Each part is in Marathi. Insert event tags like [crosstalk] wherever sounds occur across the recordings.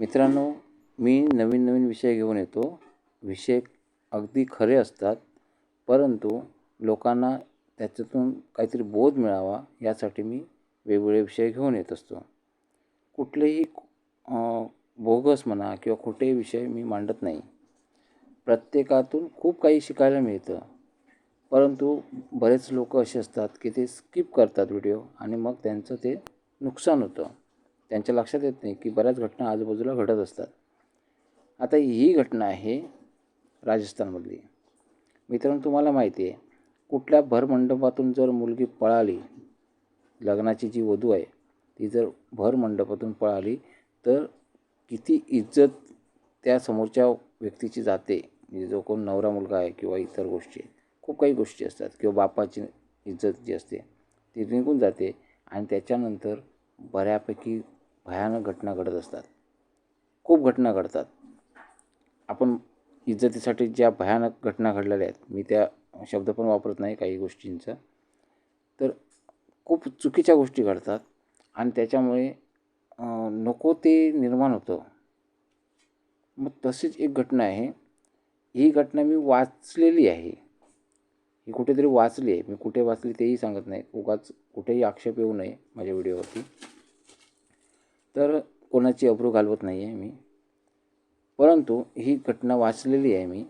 मित्रांनो मी नवीन नवीन विषय घेऊन येतो. विषय अगदी खरे असतात परंतु लोकांना त्याच्यातून काहीतरी बोध मिळावा यासाठी मी वेगवेगळे विषय घेऊन येत असतो. कुठलेही बोगस म्हणा किंवा खोटे विषय मी मांडत नाही. प्रत्येकातून खूप काही शिकायला मिळतं. परंतु बरेच लोक असे असतात की ते स्किप करतात व्हिडिओ आणि मग त्यांचं ते नुकसान होतं. त्यांच्या लक्षात येत नाही की बऱ्याच घटना आजूबाजूला घडत असतात. आता ही घटना आहे राजस्थानमधली. मित्रांनो तुम्हाला माहिती आहे कुठल्या भरमंडपातून जर मुलगी पळाली लग्नाची जी वधू आहे ती जर भरमंडपातून पळाली तर किती इज्जत त्या समोरच्या व्यक्तीची जाते. म्हणजे जो कोण नवरा मुलगा आहे किंवा इतर गोष्टी खूप काही गोष्टी असतात. किंवा बापाची इज्जत जी असते ती निघून जाते आणि त्याच्यानंतर बऱ्यापैकी भयानक घटना घडत असतात. खूप घटना घडतात. आपण इज्जतीसाठी ज्या भयानक घटना घडलेल्या आहेत मी त्या शब्द पण वापरत नाही काही गोष्टींचा. तर खूप चुकीच्या गोष्टी घडतात आणि त्याच्यामुळे नको ते निर्माण होतं. मग तशीच एक घटना आहे. ही घटना मी वाचलेली आहे. ही कुठेतरी वाचली आहे. मी कुठे वाचली तेही सांगत नाही. उगाच कुठेही आक्षेप येऊ नये माझ्या व्हिडिओवरती. तर कोणाची अब्रू घालवत नाही आहे मी. परंतु ही घटना वाचलेली आहे मी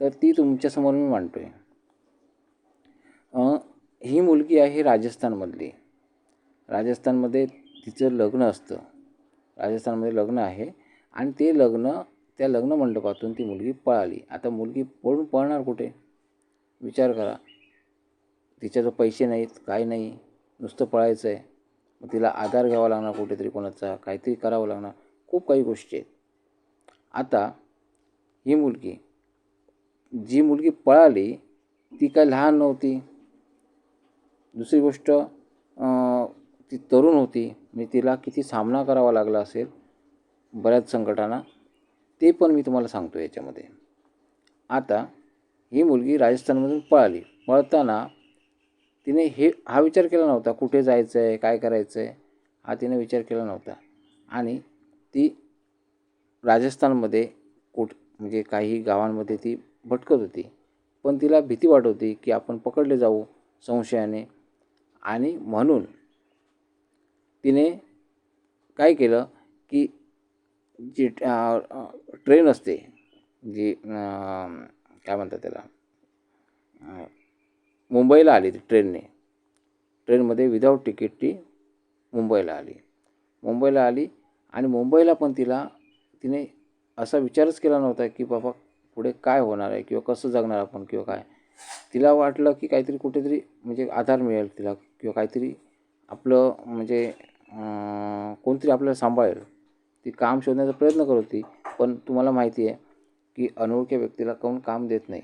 तर ती तुमच्यासमोर मी मांडतो आहे ही मुलगी आहे राजस्थानमधली. राजस्थानमध्ये तिचं लग्न असतं. राजस्थानमध्ये लग्न आहे आणि ते लग्न त्या लग्न मंडपातून ती मुलगी पळाली. आता मुलगी पळून पळणार कुठे? विचार करा. तिच्याजवळ पैसे नाहीत काय नाही. नुसतं पळायचं आहे मग तिला आधार घ्यावा लागणार कुठेतरी कोणाचा काहीतरी करावं लागणार. खूप काही गोष्टी आहेत. आता ही मुलगी जी मुलगी पळाली ती काय लहान नव्हती. दुसरी गोष्ट ती तरुण होती. म्हणजे तिला किती सामना करावा लागला असेल बऱ्याच संकटांना ते पण मी तुम्हाला सांगतो याच्यामध्ये. आता ही मुलगी राजस्थानमधून पळाली. पळताना तिने हे हा विचार केला नव्हता कुठे जायचं आहे काय करायचं आहे हा तिने विचार केला नव्हता. आणि ती राजस्थानमध्ये कुठ म्हणजे काही गावांमध्ये ती भटकत होती. पण तिला भीती वाटत होती की आपण पकडले जाऊ संशयाने. आणि म्हणून तिने काय केलं की जी ट्रेन असते जी काय म्हणतात त्याला मुंबईला आली ती ट्रेनने. ट्रेनमध्ये विदाऊट तिकीट ती मुंबईला आली. मुंबईला आली आणि मुंबईला पण तिला तिने असा विचारच केला नव्हता की बाबा पुढे काय होणार आहे किंवा कसं जगणार आपण किंवा काय. तिला वाटलं की काहीतरी कुठेतरी म्हणजे आधार मिळेल तिला किंवा काहीतरी आपलं म्हणजे कोणतरी आपल्याला सांभाळेल. ती काम शोधण्याचा प्रयत्न करत होती पण तुम्हाला माहिती आहे की अनोळख्या व्यक्तीला कोण काम देत नाही.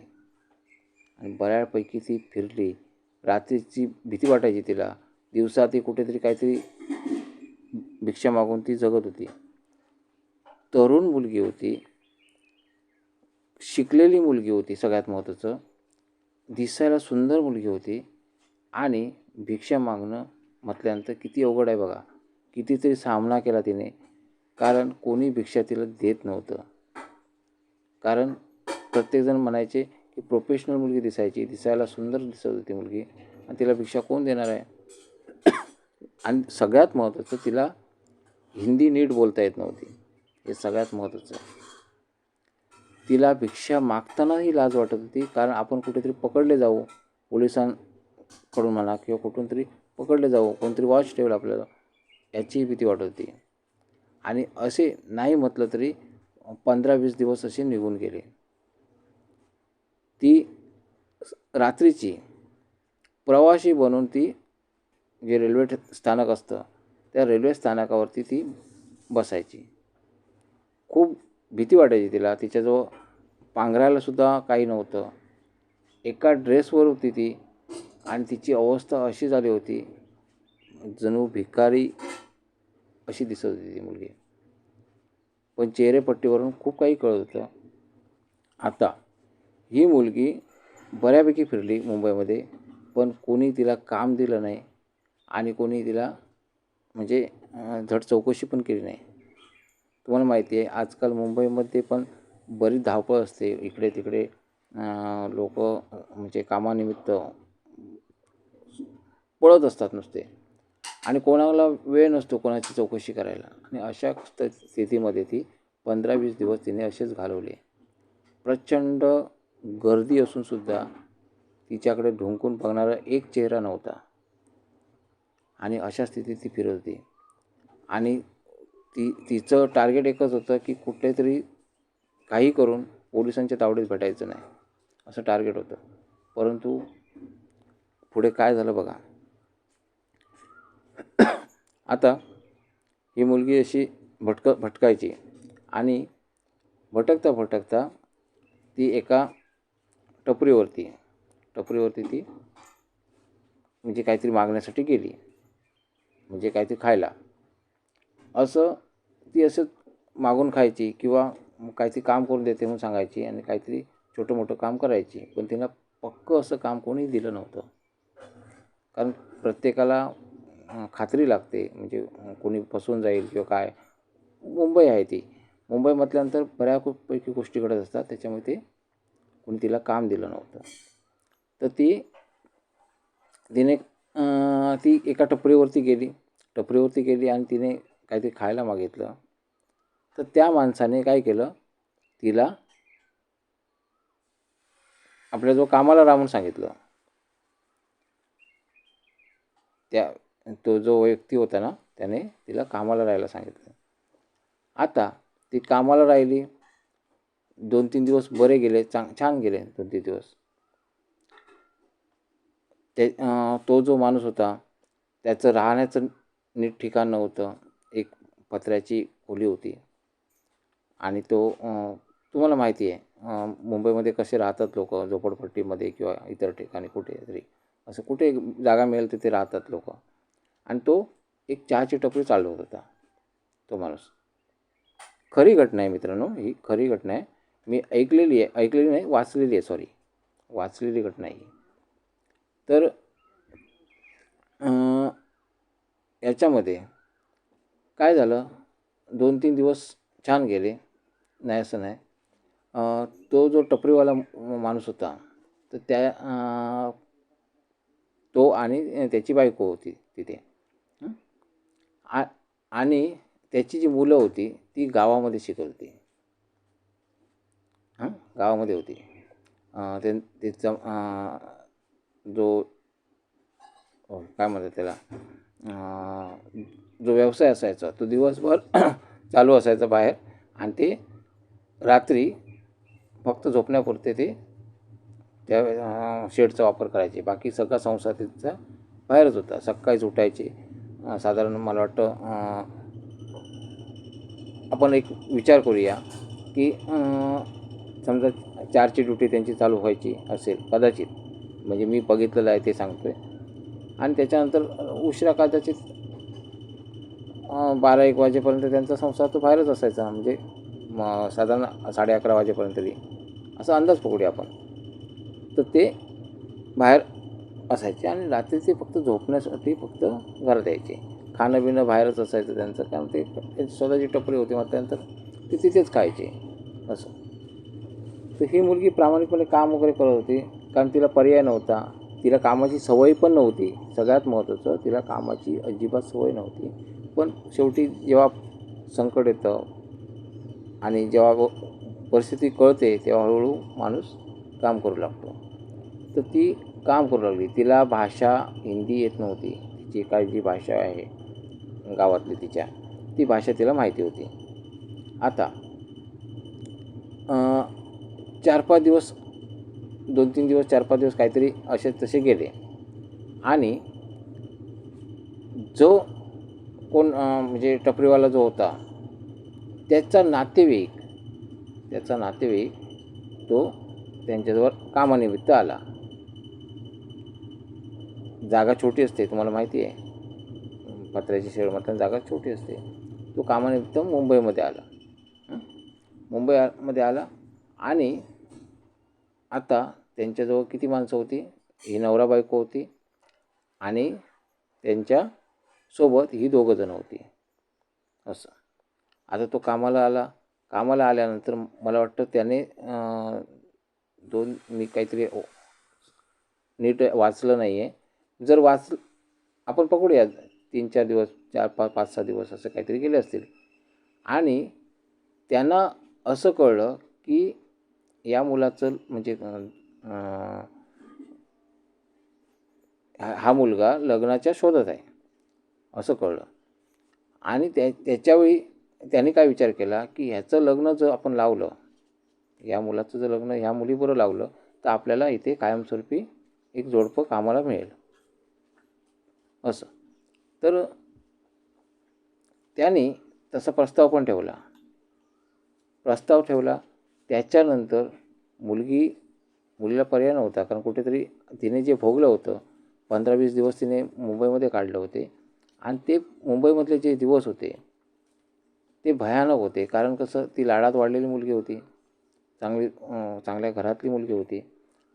आणि बऱ्यापैकी ती फिरली. रात्रीची भीती वाटायची तिला. दिवसा ती कुठेतरी काहीतरी भिक्षा मागून ती जगत होती. तरुण मुलगी होती. शिकलेली मुलगी होती सगळ्यात महत्त्वाचं दिसायला सुंदर मुलगी होती. आणि भिक्षा मागणं म्हटल्यानंतर किती अवघड आहे बघा. कितीतरी सामना केला तिने. कारण कोणी भिक्षा तिला देत नव्हतं. कारण प्रत्येकजण म्हणायचे की प्रोफेशनल मुलगी दिसायची दिसायला सुंदर दिसत होती मुलगी. आणि तिला भिक्षा कोण देणार आहे? आणि सगळ्यात महत्त्वाचं तिला हिंदी नीट बोलता येत नव्हती. हे सगळ्यात महत्त्वाचं तिला भिक्षा मागतानाही लाज वाटत होती कारण आपण कुठेतरी पकडले जाऊ. पोलिसांकडून म्हणा किंवा कुठून तरी पकडले जाऊ कोणतरी वॉच ठेवलं आपल्याला याचीही भीती वाटत होती. आणि असे नाही म्हटलं तरी पंधरा वीस दिवस असे निघून गेले. ती रात्रीची प्रवासी बनून ती जे रेल्वे स्थानक असतं त्या रेल्वे स्थानकावरती ती बसायची. खूप भीती वाटायची तिला. तिच्याजवळ पांघरायलासुद्धा काही नव्हतं. एका ड्रेसवर होती ती आणि तिची अवस्था अशी झाली होती जणू भिकारी अशी दिसत होती ती मुलगी. पण चेहरेपट्टीवरून खूप काही कळत होतं. आता ही मुलगी बऱ्यापैकी फिरली मुंबईमध्ये पण कोणी तिला काम दिलं नाही आणि कोणी तिला म्हणजे धड चौकशी पण केली नाही. तुम्हाला माहिती आहे आजकाल मुंबईमध्ये पण बरीच धावपळ असते. इकडे तिकडे लोक म्हणजे कामानिमित्त पळत असतात नुसते. आणि कोणाला वेळ नसतो कोणाची चौकशी करायला. आणि अशा स्थितीमध्ये ती पंधरा वीस दिवस तिने असेच घालवले. प्रचंड गर्दी असूनसुद्धा तिच्याकडे ढुंकून बघणारा एक चेहरा नव्हता. आणि अशा स्थितीत ती फिरत होती. आणि ती तिचं टार्गेट एकच होतं की कुठेतरी काही करून पोलिसांच्या तावडीत भेटायचं नाही. असं टार्गेट होतं. परंतु पुढे काय झालं बघा. आता ही मुलगी अशी भटक भटकायची. आणि भटकता भटकता ती एका टपरीवरती टपरीवरती ती म्हणजे काहीतरी मागण्यासाठी गेली. म्हणजे काहीतरी खायला. असं ती असं मागून खायची किंवा काहीतरी काम करून देते म्हणून सांगायची आणि काहीतरी छोटं मोठं काम करायची. पण तिला पक्कं असं काम कोणी दिलं नव्हतं. कारण प्रत्येकाला खात्री लागते. म्हणजे कोणी फसवून जाईल किंवा काय. मुंबई आहे ती. मुंबई म्हटल्यानंतर बऱ्यापैकी गोष्टी घडत असतात. त्याच्यामुळे ते कोणी तिला काम दिलं नव्हतं. तर ती तिने ती एका टपरीवरती गेली. टपरीवरती गेली आणि तिने काहीतरी खायला मागितलं. तर त्या माणसाने काय केलं? तिला आपल्या जो कामाला राहून सांगितलं. त्या तो जो व्यक्ती होता ना त्याने तिला कामाला राहायला सांगितलं. आता ती कामाला राहिली. दोन तीन दिवस बरे गेले चांग छान गेले दोन तीन दिवस. ते तो जो माणूस होता त्याचं राहण्याचं नीट ठिकाण नव्हतं. एक पत्र्याची खोली होती. आणि तो तुम्हाला माहिती आहे मुंबईमध्ये कसे राहतात लोक? झोपडपट्टीमध्ये किंवा इतर ठिकाणी कुठे तरी. असं कुठे जागा मिळेल तिथे राहतात लोक. आणि तो एक चहाची टपरी चालवत होता तो माणूस. खरी घटना आहे मित्रांनो ही खरी घटना आहे. मी ऐकलेली आहे ऐकलेली नाही वाचलेली आहे सॉरी वाचलेली घटना आहे ही. तर याच्यामध्ये काय झालं? दोन तीन दिवस छान गेले. नाही असं नाही. तो जो टपरीवाला माणूस होता तर त्या तो आणि त्याची बायको होती तिथे. आ आणि त्याची जी मुलं होती ती गावामध्ये शिकत होती गावामध्ये होती. ते तिचा जो काय म्हणतात त्याला जो व्यवसाय असायचा तो दिवसभर [clears throat] चालू असायचा बाहेर आणि ते रात्री फक्त झोपण्यापुरते ते त्या शेडचा वापर करायचे. बाकी सगळा संसार तिचा बाहेरच होता. सकाळीच उठायचे. साधारण मला वाटतं आपण एक विचार करूया की समजा चारची ड्युटी त्यांची चालू व्हायची असेल कदाचित. म्हणजे मी बघितलेलं आहे ते सांगतोय. आणि त्याच्यानंतर उशिरा कदाचित बारा एक वाजेपर्यंत त्यांचा संसार तो बाहेरच असायचा. म्हणजे म साधारण साडे अकरा वाजेपर्यंत तरी. असा अंदाज पकडूया आपण. तर ते बाहेर असायचे आणि रात्री ते फक्त झोपण्यासाठी फक्त घरात यायचे. खाणं बिणं बाहेरच असायचं त्यांचं. कारण ते स्वतःची टपरी होती म्हटल्यानंतर ते तिथेच खायचे. असं. तर ही मुलगी प्रामाणिकपणे काम वगैरे करत होती कारण तिला पर्याय नव्हता. तिला कामाची सवय पण नव्हती. सगळ्यात महत्त्वाचं तिला कामाची अजिबात सवय नव्हती. पण शेवटी जेव्हा संकट येतं आणि जेव्हा व- परिस्थिती कळते तेव्हा हळूहळू माणूस काम करू लागतो. तर ती काम करू लागली. तिला भाषा हिंदी येत नव्हती. तिची काही जी भाषा आहे गावातली तिच्या. ती भाषा तिला माहिती होती. आता चार पाच दिवस दोन तीन दिवस चार पाच दिवस काहीतरी असे तसे गेले. आणि जो कोण म्हणजे टपरीवाला जो होता त्याचा नातेवाईक त्याचा नातेवाईक तो त्यांच्याजवळ कामानिमित्त आला. जागा छोटी असते तुम्हाला माहिती आहे. पत्र्याची शेड म्हटलं जागा छोटी असते. तो कामानिमित्त मुंबईमध्ये आला. मुंबईमध्ये आला आणि आता त्यांच्याजवळ किती माणसं होती? ही नवरा बायको होती आणि त्यांच्यासोबत ही दोघंजणं होती. असं. आता तो कामाला आला. कामाला आल्यानंतर मला वाटतं त्याने दोन मी काहीतरी नीट वाचलं नाही आहे जर वाच आपण पकडूया. तीन चार दिवस चार पाच पाच सहा दिवस असं काहीतरी गेले असतील. आणि त्यांना असं कळलं की या मुलाचं म्हणजे हा हा मुलगा लग्नाच्या शोधात आहे असं कळलं. आणि त्या त्याच्यावेळी त्याने काय विचार केला की ह्याचं लग्न जर आपण लावलं या मुलाचं जर लग्न ह्या मुलीबरोबर लावलं तर आपल्याला इथे कायमस्वरूपी एक जोडपं कामाला मिळेल. असं. तर त्याने तसा प्रस्ताव पण ठेवला. प्रस्ताव ठेवला. त्याच्यानंतर मुलगी मुलीला पर्याय नव्हता कारण कुठेतरी तिने जे भोगलं होतं पंधरा वीस दिवस तिने मुंबईमध्ये काढले होते. आणि ते मुंबईमधले जे दिवस होते ते भयानक होते. कारण कसं ती लाडात वाढलेली मुलगी होती चांगली चांगल्या घरातली मुलगी होती.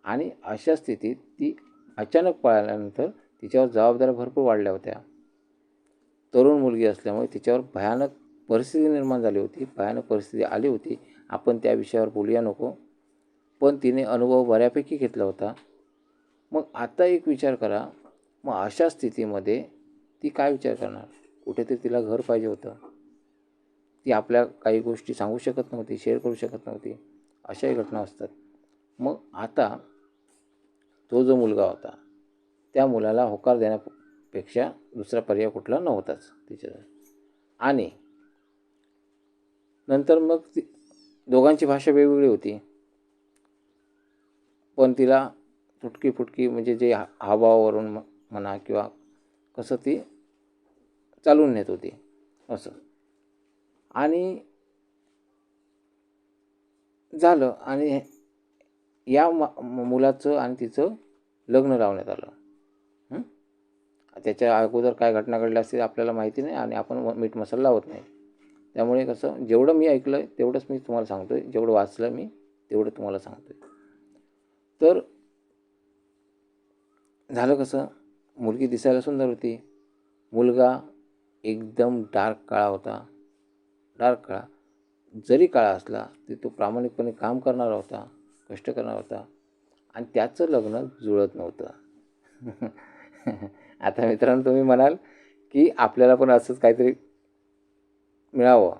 आणि अशा स्थितीत ती अचानक पळाल्यानंतर तिच्यावर जबाबदाऱ्या भरपूर वाढल्या होत्या. तरुण मुलगी असल्यामुळे तिच्यावर भयानक परिस्थिती निर्माण झाली होती भयानक परिस्थिती आली होती. आपण त्या विषयावर बोलूया नको. पण तिने अनुभव बऱ्यापैकी घेतला होता. मग आता एक विचार करा. मग अशा स्थितीमध्ये ती काय विचार करणार? कुठेतरी तिला घर पाहिजे होतं. ती आपल्या काही गोष्टी सांगू शकत नव्हती शेअर करू शकत नव्हती. अशाही घटना असतात. मग आता तो जो मुलगा होता त्या मुलाला होकार देण्यापेक्षा दुसरा पर्याय कुठला नव्हताच तिच्या आणि नंतर मग ती दोघांची भाषा वेगवेगळी होती. पण तिला फुटकी फुटकी म्हणजे जे हा- हावभावावरून म- म्हणा किंवा कसं ती चालून नेत होती. असं. आणि झालं आणि या म मुलाचं आणि तिचं लग्न लावण्यात आलं. त्याच्या अगोदर काय घटना घडल्या असतील आपल्याला माहिती नाही आणि आपण मीठ मसाला लावत नाही. त्यामुळे कसं जेवढं मी ऐकलं आहे तेवढंच मी तुम्हाला सांगतो आहे जेवढं वाचलं मी तेवढं तुम्हाला सांगतो आहे तर झालं कसं मुलगी दिसायला सुंदर होती. मुलगा एकदम डार्क काळा होता. डार्क काळा. जरी काळा असला तरी तो प्रामाणिकपणे काम करणारा होता कष्ट करणारा होता. आणि त्याचं लग्न जुळत नव्हतं. [laughs] आता मित्रांनो तुम्ही म्हणाल की आपल्याला पण असंच काहीतरी मिळावं.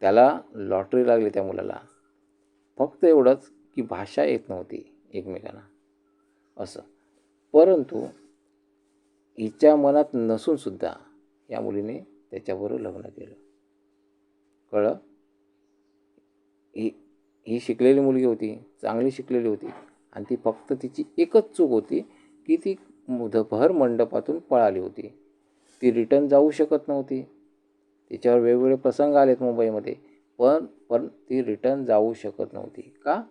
त्याला लॉटरी लागली त्या मुलाला. फक्त एवढंच की भाषा येत नव्हती एकमेकांना. असं. परंतु हिच्या मनात नसूनसुद्धा या मुलीने त्याच्याबरोबर लग्न केलं. कळलं? ही ही शिकलेली मुलगी होती चांगली शिकलेली होती आणि ती फक्त तिची एकच चूक होती की ती मुदभर मंडपातून पळाली होती. ती रिटर्न जाऊ शकत नव्हती. तिच्यावर वेगवेगळे प्रसंग आलेत मुंबईमध्ये. पण पण ती रिटर्न जाऊ शकत नव्हती. का?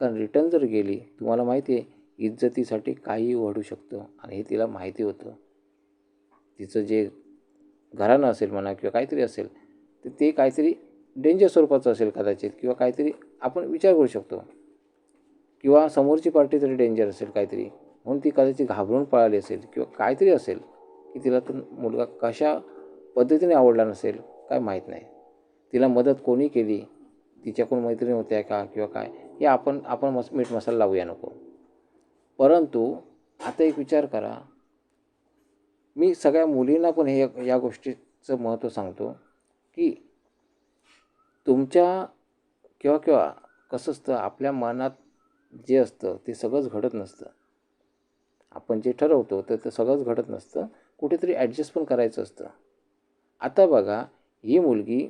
कारण रिटर्न जर गेली तुम्हाला माहिती आहे इज्जतीसाठी काहीही वाढू शकतं. आणि हे तिला माहिती होतं. तिचं जे घराणं असेल म्हणा किंवा काहीतरी असेल तर ते काहीतरी डेंजर स्वरूपाचं असेल कदाचित किंवा काहीतरी आपण विचार करू शकतो. किंवा समोरची पार्टी तरी डेंजर असेल काहीतरी म्हणून ती कदाचित घाबरून पळाली असेल किंवा काहीतरी असेल की तिला तर मुलगा कशा पद्धतीने आवडला नसेल काय माहीत नाही. तिला मदत कोणी केली? तिच्याकडून मैत्रिणी होत्या का किंवा काय? हे आपण आपण मस मीठ मसाला लावूया नको. परंतु आता एक विचार करा. मी सगळ्या मुलींना पण हे या गोष्टीचं महत्त्व सांगतो की तुमच्या किंवा किंवा कसं असतं आपल्या मनात जे असतं ते सगळंच घडत नसतं. आपण जे ठरवतो तर ते सगळंच घडत नसतं. कुठेतरी ॲडजस्ट पण करायचं असतं. आता बघा ही मुलगी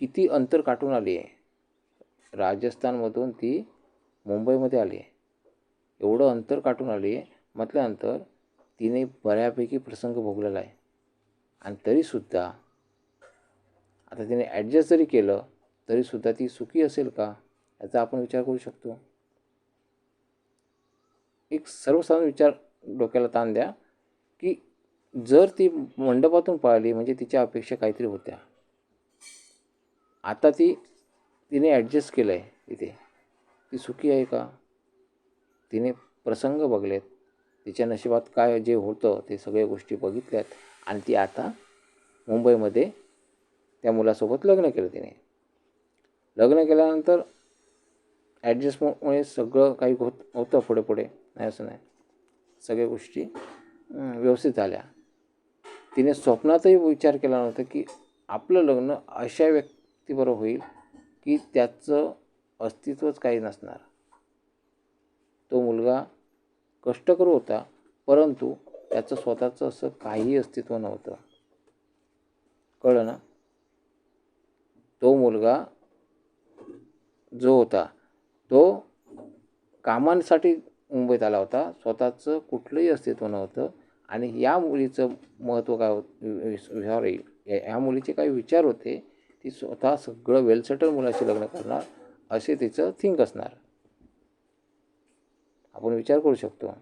किती अंतर काटून आली आहे. राजस्थानमधून ती मुंबईमध्ये आली आहे. एवढं अंतर काटून आली आहे म्हटल्यानंतर तिने बऱ्यापैकी प्रसंग भोगलेला आहे. आणि तरीसुद्धा आता तिने ॲडजस्ट जरी केलं तरीसुद्धा ती सुखी असेल का याचा आपण विचार करू शकतो. एक सर्वसाधारण विचार डोक्याला ताण द्या की जर ती मंडपातून पळाली म्हणजे तिच्या अपेक्षा काहीतरी होत्या. आता ती तिने ॲडजस्ट केलं आहे इथे. ती सुखी आहे का? तिने प्रसंग बघलेत. तिच्या नशिबात काय जे होतं ते सगळ्या गोष्टी बघितल्यात. आणि ती आता मुंबईमध्ये त्या मुलासोबत लग्न केलं तिने. लग्न केल्यानंतर ॲडजस्टमुळे सगळं काही होत होतं पुढे पुढे. नाही असं नाही. सगळ्या गोष्टी व्यवस्थित झाल्या. तिने स्वप्नातही विचार केला नव्हता की आपलं लग्न अशा व्यक्तीबरोबर होईल की त्याचं अस्तित्वच काही नसणार. तो मुलगा कष्टकरू होता परंतु त्याचं स्वतःचं असं काहीही अस्तित्व नव्हतं. कळलं ना? तो मुलगा जो होता तो कामांसाठी मुंबईत आला होता. स्वतःचं कुठलंही अस्तित्व नव्हतं. आणि या मुलीचं महत्त्व काय होत सॉरी ह्या मुलीचे काही विचार होते ती स्वतः सगळं वेलसेटल मुलाशी लग्न करणार असे तिचं थिंक असणार. आपण विचार करू शकतो.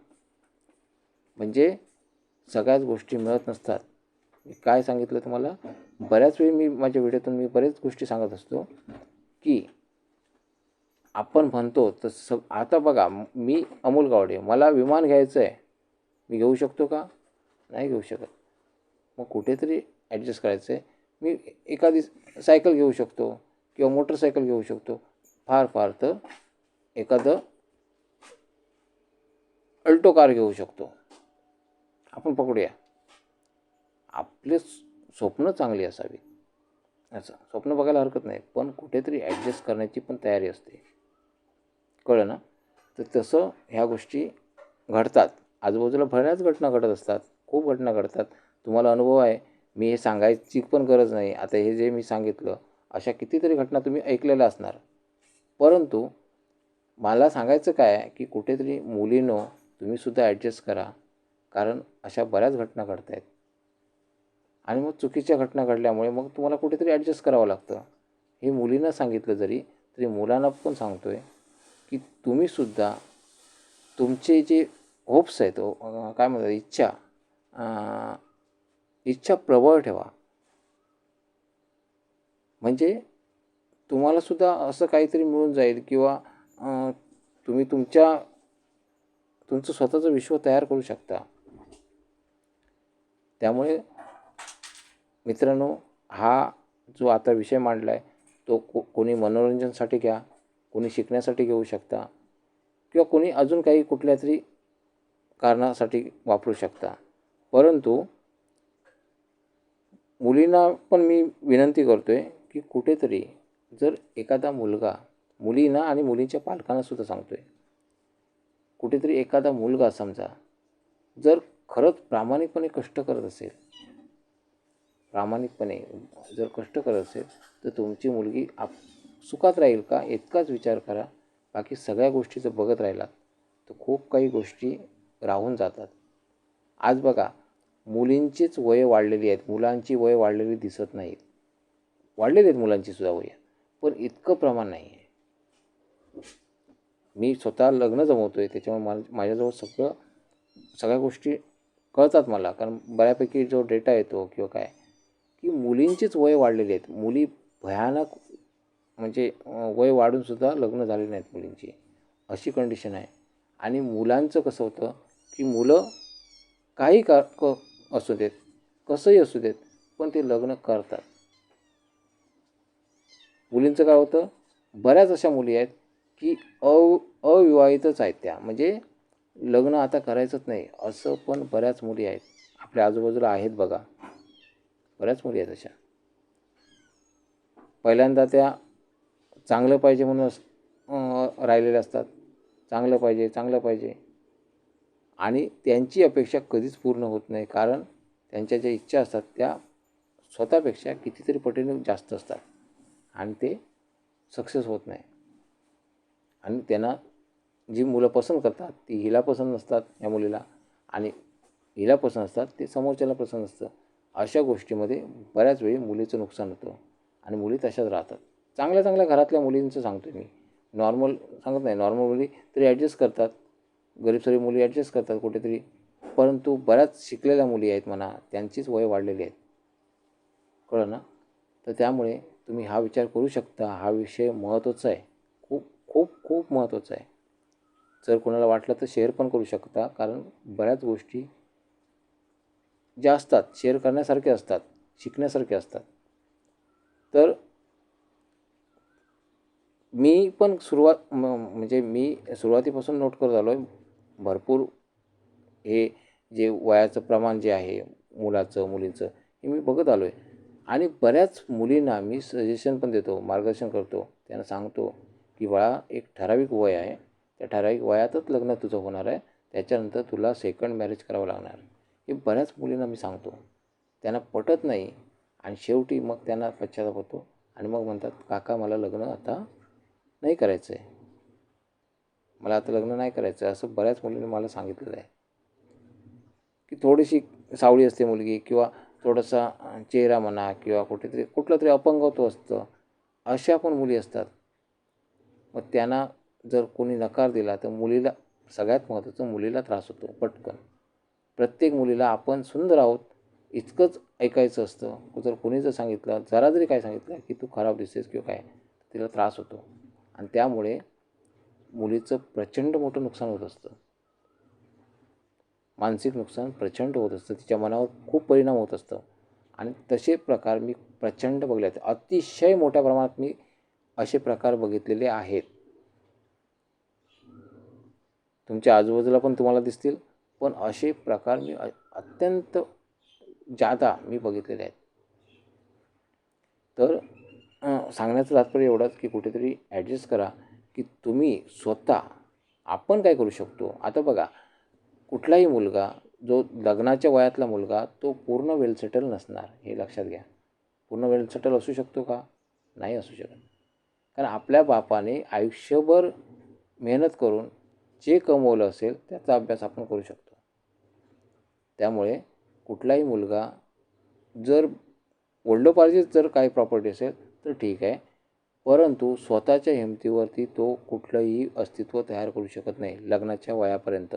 म्हणजे सगळ्याच गोष्टी मिळत नसतात. मी काय सांगितलं तुम्हाला? बऱ्याच वेळी मी माझ्या व्हिडिओतून मी बरेच गोष्टी सांगत असतो की आपण म्हणतो तर स आता बघा मी अमोल गावडे मला विमान घ्यायचं आहे मी घेऊ शकतो का? नाही घेऊ शकत. मग कुठेतरी ॲडजस्ट करायचं आहे मी एखादी सायकल घेऊ शकतो किंवा मोटरसायकल घेऊ शकतो. फार फार तर एखादं अल्टो कार घेऊ शकतो. आपण पकडूया. आपले स्वप्न चांगली असावी. असं. स्वप्न बघायला हरकत नाही. पण कुठेतरी ॲडजस्ट करण्याची पण तयारी असते. कळलं ना? तर तसं ह्या गोष्टी घडतात. आजूबाजूला बऱ्याच घटना घडत असतात. खूप घटना घडतात. तुम्हाला अनुभव आहे. मी हे सांगायची पण गरज नाही. आता हे जे मी सांगितलं अशा कितीतरी घटना तुम्ही ऐकलेल्या असणार. परंतु मला सांगायचं काय की कुठेतरी मुलीनो तुम्हीसुद्धा ॲडजस्ट करा. कारण अशा बऱ्याच घटना घडत आहेत. आणि मग चुकीच्या घटना घडल्यामुळे मग तुम्हाला कुठेतरी ॲडजस्ट करावं लागतं. हे मुलींना सांगितलं जरी तरी मुलांना पण सांगतो आहे की तुम्हीसुद्धा तुमचे जे होप्स आहेत काय म्हणतात इच्छा. इच्छा प्रबळ ठेवा. म्हणजे तुम्हालासुद्धा असं काहीतरी मिळून जाईल किंवा तुम्ही तुमच्या तुमचं स्वतःचं विश्व तयार करू शकता. त्यामुळे मित्रांनो हा जो आता विषय मांडला आहे तो को कोणी मनोरंजनासाठी घ्या कोणी शिकण्यासाठी घेऊ शकता किंवा कोणी अजून काही कुठल्या तरी कारणासाठी वापरू शकता. परंतु मुलींना पण मी विनंती करतो आहे की कुठेतरी जर एखादा मुलगा मुलींना आणि मुलींच्या पालकांनासुद्धा सांगतो आहे कुठेतरी एखादा मुलगा समजा जर खरंच प्रामाणिकपणे कष्ट करत असेल प्रामाणिकपणे जर कष्ट करत असेल तर तुमची मुलगी आप सुखात राहील का? इतकाच विचार करा. बाकी सगळ्या गोष्टी जर बघत राहिलात तर खूप काही गोष्टी राहून जातात. आज बघा मुलींचीच वय वाढलेली आहेत. मुलांची वय वाढलेली दिसत नाहीत वाढलेली आहेत मुलांची सुद्धा वय. पण इतकं प्रमाण नाही आहे. मी स्वतः लग्न जमवतो आहे त्याच्यामुळे मला माझ्याजवळ सगळं सगळ्या गोष्टी कळतात मला. कारण बऱ्यापैकी जो डेटा येतो किंवा काय की मुलींचीच वय वाढलेली आहेत. मुली भयानक म्हणजे वय वाढूनसुद्धा लग्न झालेली नाहीत मुलींची. अशी कंडिशन आहे. आणि मुलांचं कसं होतं की मुलं काही का क असू देत कसंही असू देत पण ते लग्न करतात. मुलींचं काय होतं? बऱ्याच अशा मुली आहेत की अव अविवाहितच आहेत त्या. म्हणजे लग्न आता करायचंच नाही असं पण बऱ्याच मुली आहेत. आपल्या आजूबाजूला आहेत बघा. बऱ्याच मुली आहेत अशा. पहिल्यांदा त्या चांगलं पाहिजे म्हणून राहिलेल्या असतात. चांगलं पाहिजे चांगलं पाहिजे. आणि त्यांची अपेक्षा कधीच पूर्ण होत नाही. कारण त्यांच्या ज्या इच्छा असतात त्या स्वतःपेक्षा कितीतरी पटीने जास्त असतात. आणि ते सक्सेस होत नाही. आणि त्यांना जी मुलं पसंत करतात ती हिला पसंत नसतात या मुलीला. आणि हिला पसंत असतात ते समोरच्याला पसंत असतं अशा गोष्टीमध्ये बऱ्याच वेळी मुलीचं नुकसान होतं. आणि मुली तशाच राहतात. चांगल्या चांगल्या घरातल्या मुलींचं सांगतो मी. नॉर्मल सांगत नाही नॉर्मल मुली तरी ॲडजस्ट करतात. गरीब सरी मुली ॲडजस्ट करतात कुठेतरी. परंतु बऱ्याच शिकलेल्या मुली आहेत म्हणा त्यांचीच वय वाढलेली आहेत. कळलं ना? तर त्यामुळे तुम्ही हा विचार करू शकता. हा विषय महत्त्वाचा आहे. खूप खूप खूप महत्त्वाचा आहे. जर कोणाला वाटलं तर शेअर पण करू शकता. कारण बऱ्याच गोष्टी ज्या असतात शेअर करण्यासारख्या असतात शिकण्यासारख्या असतात. तर मी पण सुरुवात म्हणजे मी सुरुवातीपासून नोट करत आलो आहे भरपूर हे जे वयाचं प्रमाण जे आहे मुलाचं मुलींचं हे मी बघत आलो आहे आणि बऱ्याच मुलींना मी सजेशन पण देतो मार्गदर्शन करतो. त्यांना सांगतो की बाळा एक ठराविक वय आहे. त्या ठराविक वयातच लग्न तुझं होणार आहे. त्याच्यानंतर तुला सेकंड मॅरेज करावं लागणार. हे बऱ्याच मुलींना मी सांगतो. त्यांना पटत नाही. आणि शेवटी मग त्यांना पश्चाताप होतो. आणि मग म्हणतात काका मला लग्न आता नाही करायचं आहे मला आता लग्न नाही करायचं असं बऱ्याच मुलींनी मला सांगितलेलं आहे. की थोडीशी सावळी असते मुलगी किंवा थोडासा चेहरा म्हणा किंवा कुठेतरी कुठलं तरी अपंगत्व असतं अशा पण मुली असतात. मग त्यांना जर कोणी नकार दिला तर मुलीला सगळ्यात महत्त्वाचं मुलीला त्रास होतो पटकन. प्रत्येक मुलीला आपण सुंदर आहोत इतकंच ऐकायचं असतं. जर कोणी जर सांगितलं जरा जरी काय सांगितलं की तू खराब दिसतेस किंवा काय तिला त्रास होतो. आणि त्यामुळे मुलीचं प्रचंड मोठं नुकसान होत असतं. मानसिक नुकसान प्रचंड होत असतं. तिच्या मनावर खूप परिणाम होत असतं. आणि तसे प्रकार मी प्रचंड बघले आहेत. अतिशय मोठ्या प्रमाणात मी असे प्रकार बघितलेले आहेत. तुमच्या आजूबाजूला पण तुम्हाला दिसतील. पण असे प्रकार मी अत्यंत जादा मी बघितलेले आहेत. तर सांगण्याचं तात्पर्य एवढंच की कुठेतरी ॲडजस्ट करा. की तुम्ही स्वतः आपण काय करू शकतो? आता बघा कुठलाही मुलगा जो लग्नाच्या वयातला मुलगा तो पूर्ण वेल सेटल नसणार हे लक्षात घ्या. पूर्ण वेल सेटल असू शकतो का? नाही असू शकत. कारण आपल्या बापाने आयुष्यभर मेहनत करून जे कमवलं असेल त्याचा अभ्यास आपण करू शकतो. त्यामुळे कुठलाही मुलगा जर वडिलोपार्जित जर काही प्रॉपर्टी असेल तर ठीक आहे. परंतु स्वतःच्या हिमतीवरती तो कुठलंही अस्तित्व तयार करू शकत नाही लग्नाच्या वयापर्यंत.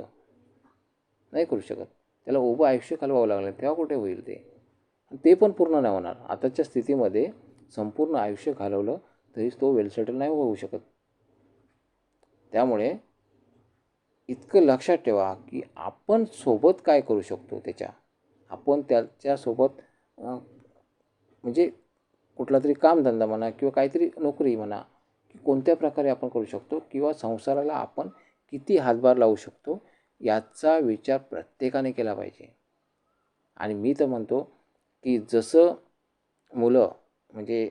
नाही करू शकत. त्याला उभं आयुष्य घालवावं लागलं तेव्हा कुठे होईल ते? ते पण पूर्ण नाही होणार. आताच्या स्थितीमध्ये संपूर्ण आयुष्य घालवलं तरीच तो वेल सेटल नाही होऊ शकत. त्यामुळे इतकं लक्षात ठेवा की आपण सोबत काय करू शकतो त्याच्या? आपण त्याच्यासोबत म्हणजे कुठला तरी कामधंदा म्हणा किंवा काहीतरी नोकरी म्हणा की कोणत्या प्रकारे आपण करू शकतो किंवा संसाराला आपण किती हातभार लावू शकतो याचा विचार प्रत्येकाने केला पाहिजे. आणि मी तर म्हणतो की जसं मुलं म्हणजे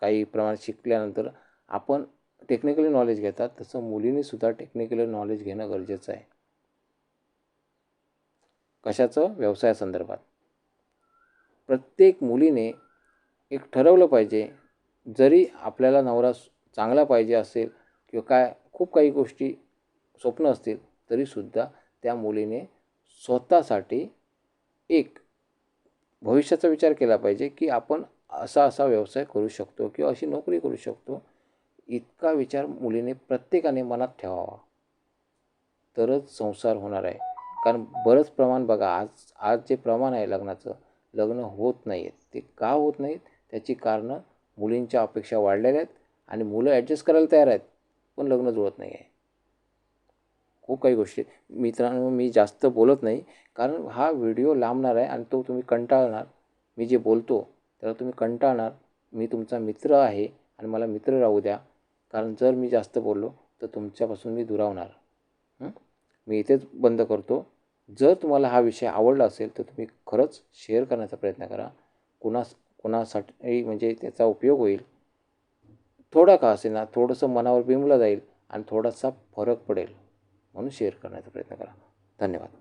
काही प्रमाणात शिकल्यानंतर आपण टेक्निकली नॉलेज घेतात तसं मुलींनीसुद्धा टेक्निकली नॉलेज घेणं गरजेचं आहे. कशाचं? व्यवसायासंदर्भात. प्रत्येक मुलीने एक ठरवलं पाहिजे. जरी आपल्याला नवरा चांगला पाहिजे असेल किंवा काय खूप काही गोष्टी स्वप्न असतील तरीसुद्धा त्या मुलीने स्वतःसाठी एक भविष्याचा विचार केला पाहिजे की आपण असा असा व्यवसाय करू शकतो किंवा अशी नोकरी करू शकतो. इतका विचार मुलीने प्रत्येकाने मनात ठेवावा. तरच संसार होणार आहे. कारण बरंच प्रमाण बघा आज आज जे प्रमाण आहे लग्नाचं लग्न होत नाही आहेत ते का होत नाहीत? त्याची कारणं मुलींच्या अपेक्षा वाढलेल्या आहेत आणि मुलं ॲडजस्ट करायला तयार आहेत पण लग्न जुळत नाही आहे. खूप काही गोष्टी मित्रांनो मी जास्त बोलत नाही कारण हा व्हिडिओ लांबणार आहे आणि तो तुम्ही कंटाळणार. मी जे बोलतो त्याला तुम्ही कंटाळणार. मी तुमचा मित्र आहे आणि मला मित्र राहू द्या. कारण जर मी जास्त बोललो तर तुमच्यापासून मी दुरावणार. मी इथेच बंद करतो. जर तुम्हाला हा विषय आवडला असेल तर तुम्ही खरंच शेअर करण्याचा प्रयत्न करा. कुणास कुणासाठी म्हणजे त्याचा उपयोग होईल. थोडा का असेना थोडंसं मनावर बिंबलं जाईल आणि थोडासा फरक पडेल. म्हणून शेअर करण्याचा प्रयत्न करा. धन्यवाद.